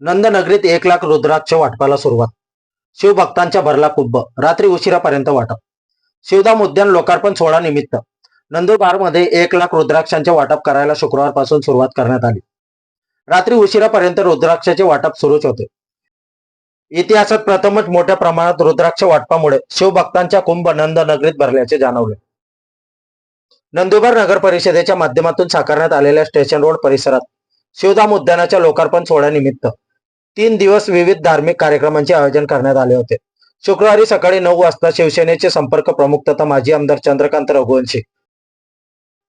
नंदनगरीत एक लाख रुद्राक्ष वाटपाला सुरुवात. शिवभक्तांच्या भरला कुंभ रात्री उशिरापर्यंत वाटप. शिवधाम उद्यान लोकार्पण सोहळा निमित्त. नंदुरबारमध्ये एक लाख रुद्राक्षांचे वाटप करायला शुक्रवारपासून सुरुवात करण्यात आली. रात्री उशिरापर्यंत रुद्राक्षाचे वाटप सुरूच होते. इतिहासात प्रथमच मोठ्या प्रमाणात रुद्राक्ष वाटपामुळे शिवभक्तांच्या कुंभ नंदनगरीत भरल्याचे जाणवले. नंदुरबार नगर परिषदेच्या माध्यमातून साकारण्यात आलेल्या स्टेशन रोड परिसरात शिवधाम उद्यानाच्या लोकार्पण सोहळ्यानिमित्त तीन दिवस विविध धार्मिक कार्यक्रमांचे आयोजन करण्यात आले होते. शुक्रवारी सकाळी नऊ वाजता शिवसेनेचे संपर्क प्रमुख तथा माजी आमदार चंद्रकांत रघुवंशी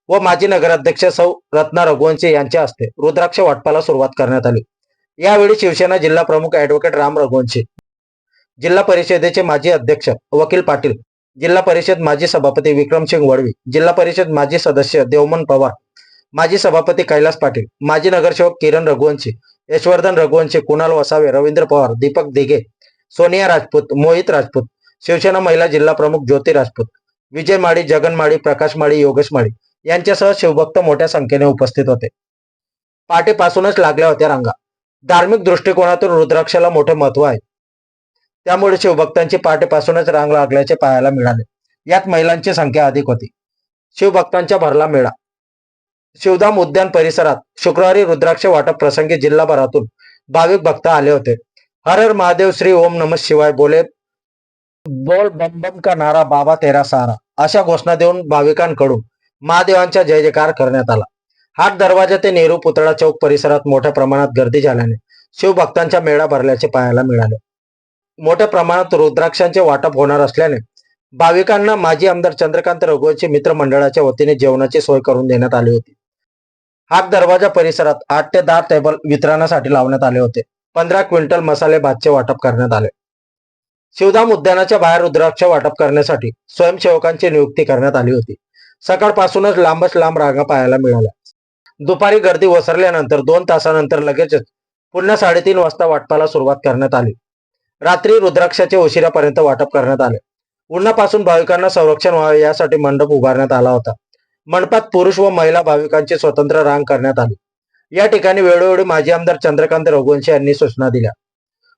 व माजी नगराध्यक्ष सौ रत्ना रघुवंशी यांच्या हस्ते रुद्राक्ष वाटपाला सुरुवात करण्यात आली. यावेळी शिवसेना जिल्हा प्रमुख ऍडव्होकेट राम रघुवंशी जिल्हा परिषदेचे माजी अध्यक्ष वकील पाटील जिल्हा परिषद माजी सभापती विक्रमसिंग वडवी जिल्हा परिषद माजी सदस्य देवमन पवार माजी सभापती कैलास पाटील माजी नगरसेवक किरण रघुवंशी यशवर्धन रघुवंशी कुणाल वसावे रवींद्र पवार दीपक दिघे सोनिया राजपूत मोहित राजपूत शिवसेना महिला जिल्हा प्रमुख ज्योती राजपूत विजय माळी जगन माळी प्रकाश माळी योगेश माळी यांच्यासह शिवभक्त मोठ्या संख्येने उपस्थित होते. पाठीपासूनच लागल्या होत्या रांगा. धार्मिक दृष्टिकोनातून रुद्राक्षाला मोठे महत्त्व आहे. त्यामुळे शिवभक्तांची पाठीपासूनच रांग लागल्याचे पाहायला मिळाले. यात महिलांची संख्या अधिक होती. शिवभक्तांच्या भरला मेळा. शिवधाम उद्यान परिसरात शुक्रवारी रुद्राक्ष वाटप प्रसंगी जिल्हाभरातून भाविक भक्त आले होते. हर हर महादेव श्री ओम नम शिवाय बोले बोल बम बम का नारा बाबा तेरा सारा अशा घोषणा देऊन भाविकांकडून महादेवांचा जय जयकार करण्यात आला. हाट दरवाजा ते नेहरू पुतळा चौक परिसरात मोठ्या प्रमाणात गर्दी झाल्याने शिवभक्तांच्या मेळा भरल्याचे पाहायला मिळाले. मोठ्या प्रमाणात रुद्राक्षांचे वाटप होणार असल्याने भाविकांना माजी आमदार चंद्रकांत रघुवंशी मित्रमंडळाच्या वतीने जेवणाची सोय करून देण्यात आली होती. हात दरवाजा परिसरात आठ ते दहा टेबल वितरणासाठी लावण्यात आले होते. पंधरा क्विंटल मसाले भातचे वाटप करण्यात आले. शिवधाम उद्यानाच्या बाहेर रुद्राक्ष वाटप करण्यासाठी स्वयंसेवकांची नियुक्ती करण्यात आली होती. सकाळपासूनच लांबच लांब रांगा पाहायला मिळाल्या. दुपारी गर्दी ओसरल्यानंतर दोन तासानंतर लगेचच पुन्हा साडेतीन वाजता वाटपाला सुरुवात करण्यात आली. रात्री रुद्राक्षाचे उशिरापर्यंत वाटप करण्यात आले. उन्हापासून भाविकांना संरक्षण व्हावे यासाठी मंडप उभारण्यात आला होता. मंडपात पुरुष व महिला भाविकांची स्वतंत्र रांग करण्यात आली. या ठिकाणी वेळोवेळी माजी आमदार चंद्रकांत रघुवंशी यांनी सूचना दिल्या.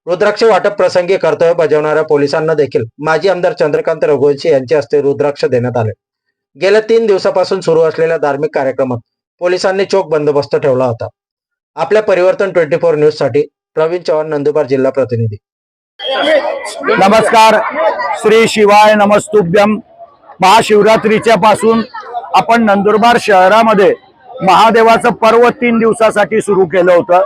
रुद्राक्ष वाटप प्रसंगी कर्तव्य बजावणाऱ्या पोलिसांना देखील माजी आमदार चंद्रकांत रघुवंशी यांच्या हस्ते रुद्राक्ष देण्यात आले. गेल्या तीन दिवसापासून सुरू असलेल्या धार्मिक कार्यक्रमात पोलिसांनी चोख बंदोबस्त ठेवला होता. आपल्या परिवर्तन ट्वेंटी फोर न्यूजसाठी प्रवीण चव्हाण नंदुरबार जिल्हा प्रतिनिधी. नमस्कार. श्री शिवाय नमस्तुभ्यम. महाशिवरात्रीच्या पासून आपण नंदुरबार शहरामध्ये महादेवाचं पर्व तीन दिवसासाठी सुरू केलं होतं.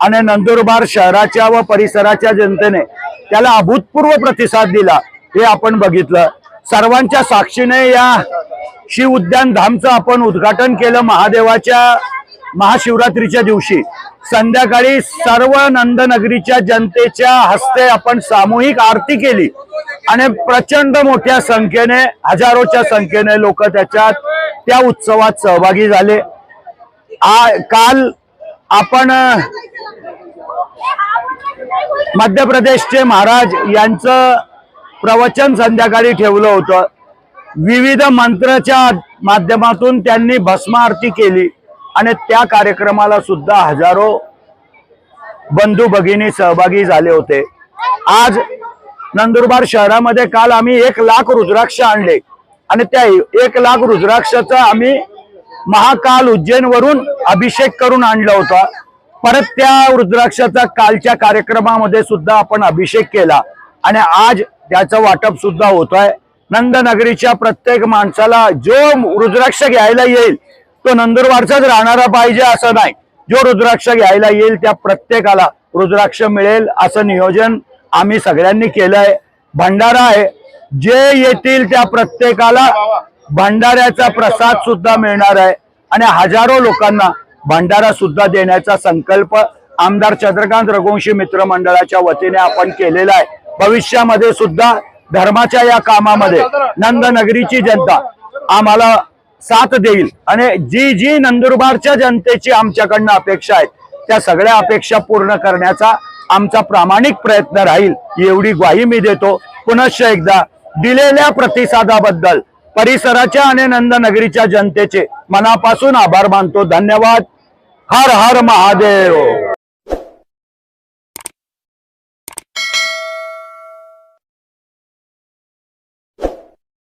आणि नंदुरबार शहराच्या व परिसराच्या जनतेने त्याला अभूतपूर्व प्रतिसाद दिला हे आपण बघितलं. सर्वांच्या साक्षीने या शिव उद्यान धामचं आपण उद्घाटन केलं महादेवाच्या महाशिवरात्रीच्या दिवशी. संध्याकाळी सर्व नंदनगरीच्या जनतेच्या हस्ते आपण सामूहिक आरती केली. आणि प्रचंड मोठ्या संख्येने हजारोच्या संख्येने लोक त्याच्यात त्या उत्सवात सहभागी झाले. आ काल आपण मध्य प्रदेशचे महाराज यांचं प्रवचन संध्याकाळी ठेवलं होतं. विविध मंत्राच्या माध्यमातून त्यांनी भस्म आरती केली आणि त्या कार्यक्रमाला सुद्धा हजारो बंधू भगिनी सहभागी झाले होते. आज नंदुरबार शहरामध्ये काल आम्ही एक लाख रुद्राक्ष आणले. आणि त्या एक लाख रुद्राक्षाचा आम्ही महाकाल उज्जैन वरून अभिषेक करून आणला होता. परत त्या रुद्राक्षाचा कालच्या कार्यक्रमामध्ये सुद्धा आपण अभिषेक केला. आणि आज त्याचं वाटप सुद्धा होत आहे नंदनगरीच्या प्रत्येक माणसाला जो रुद्राक्ष घ्यायला येईल तो नंदुरबारचाच राहणारा पाहिजे असं नाही. जो रुद्राक्ष घ्यायला येईल त्या प्रत्येकाला रुद्राक्ष मिळेल असं नियोजन आम्ही सगळ्यांनी केलंय. भंडारा आहे. जे येतील त्या प्रत्येकाला भंडाऱ्याचा प्रसाद सुद्धा मिळणार आहे. आणि हजारो लोकांना भंडारा सुद्धा देण्याचा संकल्प आमदार चंद्रकांत रघुवंशी मित्र मंडळाच्या वतीने आपण केलेला आहे. भविष्यामध्ये सुद्धा धर्माच्या या कामामध्ये नंदनगरीची जनता आम्हाला साथ देईल. आणि जी जी नंदुरबारच्या जनतेची आमच्याकडनं अपेक्षा आहेत त्या सगळ्या अपेक्षा पूर्ण करण्याचा आमचा प्रामाणिक प्रयत्न राहील एवढी ग्वाही मी देतो. पुनश्च एकदा दिलेल्या प्रतिसादाबद्दल परिसराच्या आणि नंदनगरीच्या जनतेचे मनापासून आभार मानतो. धन्यवाद. हर हर महादेव.